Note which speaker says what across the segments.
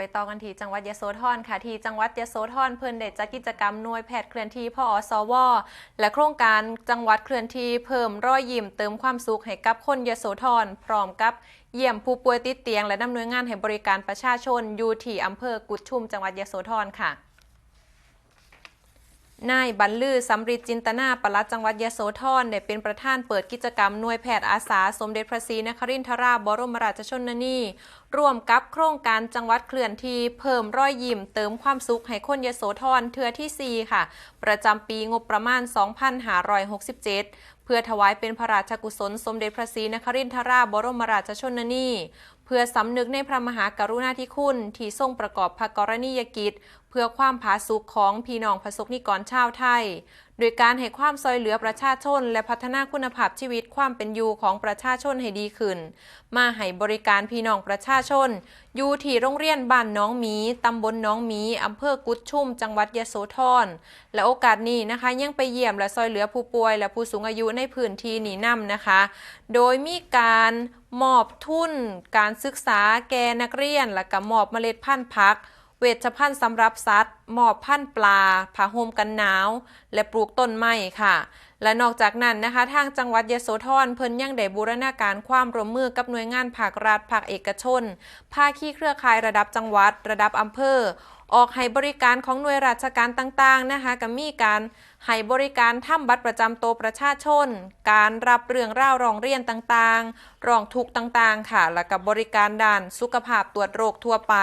Speaker 1: ไปต่อกันที่จังหวัดยะโสธรค่ะที่จังหวัดยะโสธรเพิ่นได้จัดกิจกรรมหน่วยแพทย์เคลื่อนที่พอสว และโครงการจังหวัดเคลื่อนที่เพิ่มรอยยิ้มเติมความสุขให้กับคนยะโสธรพร้อมกับเยี่ยมผู้ป่วยติดเตียง และดำเนินงานให้บริการประชาชนอยู่ที่อำเภอกุดชุมจังหวัดยะโสธรค่ะ นายบรรลือสำริดจินตนาปลัดจังหวัดยโสธรได้เป็นประธานเปิดกิจกรรมหน่วยแพทย์อาสา สมเด็จพระศรีนครินทราบรมราชชนนีร่วมกับโครงการจังหวัดเคลื่อนที่เพิ่มรอยยิ้มเติมความสุขให้คนยโสธรเทือที่ 4 ค่ะ ประจำปีงบประมาณ 2567เพื่อถวายเป็นพระราชกุศลสมเด็จพระศรีนครินทราบรมราชชนนีเพื่อสำนึกในพระมหากรุณาธิคุณที่ทรงประกอบพระกรณียกิจ เพื่อความผาสุกของพี่น้องประสกนิกรชาวไทย โดยการให้ความซอยเหลือประชาชน และพัฒนาคุณภาพชีวิตความเป็นอยู่ของประชาชนให้ดีขึ้น มาให้บริการพี่น้องประชาชน อยู่ที่โรงเรียนบ้านน้องหมี ตำบลน้องหมี อำเภอกุดชุ่ม จังหวัดยะโสธร และโอกาสนี้นะคะ ยังไปเยี่ยมและซอยเหลือผู้ป่วย และผู้สูงอายุในพื้นที่นี้นํนะคะ โดยมีการมอบทุน การศึกษาแก่นักเรียน และก็มอบเมล็ดพันธุ์พัก เวชภัณฑ์สำหรับสัตว์มอบพันปลาผ้าห่มกันหนาว และปลูกต้นไม้ค่ะ และนอกจากนั้นนะคะ ทางจังหวัดยโสธรเพิ่นยังได้บูรณาการความร่วมมือกับหน่วยงานภาครัฐภาคเอกชน ภาคีเครือข่ายระดับจังหวัด ระดับอำเภอ ออกให้บริการของหน่วยราชการต่างๆนะคะก็มีการให้บริการทำบัตรประจำตัวประชาชน การรับเรื่องราวร้องเรียนต่างๆร้องทุกข์ต่างๆ ค่ะ และกับบริการด้านสุขภาพตรวจโรคทั่วไป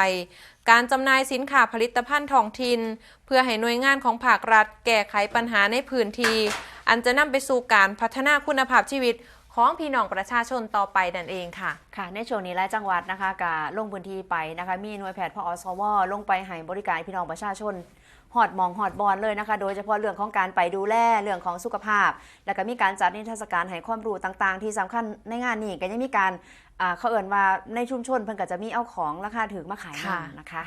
Speaker 1: การจำหน่ายสินค้าผลิตภัณฑ์ท้องถิ่นเพื่อให้หน่วยงานของภาครัฐ แก้ไขปัญหาในพื้นที่ อันจะนำไปสู่การพัฒนาคุณภาพชีวิต ของพี่น้องประชาชนต่อไปนั่นเองค่ะ
Speaker 2: ค่ะ ในช่วงนี้หลายจังหวัดนะคะกาลงพื้นที่ไปนะคะ มีหน่วยแพทย์พอสวลงไปให้บริการพี่น้องประชาชนหอดหมองหอดบอลเลยนะคะ โดยเฉพาะเรื่องของการไปดูแลเรื่องของสุขภาพ แล้วก็มีการจัดนิทรรศการให้ความรู้ต่างๆ ที่สำคัญในงานนี้ก็ยังมีการอ่าเขาเอ่นว่าในชุมชนเพิ่นก็จะมีเอาของราคาถึงมาขาย
Speaker 1: ค่ะ
Speaker 2: นำนะคะ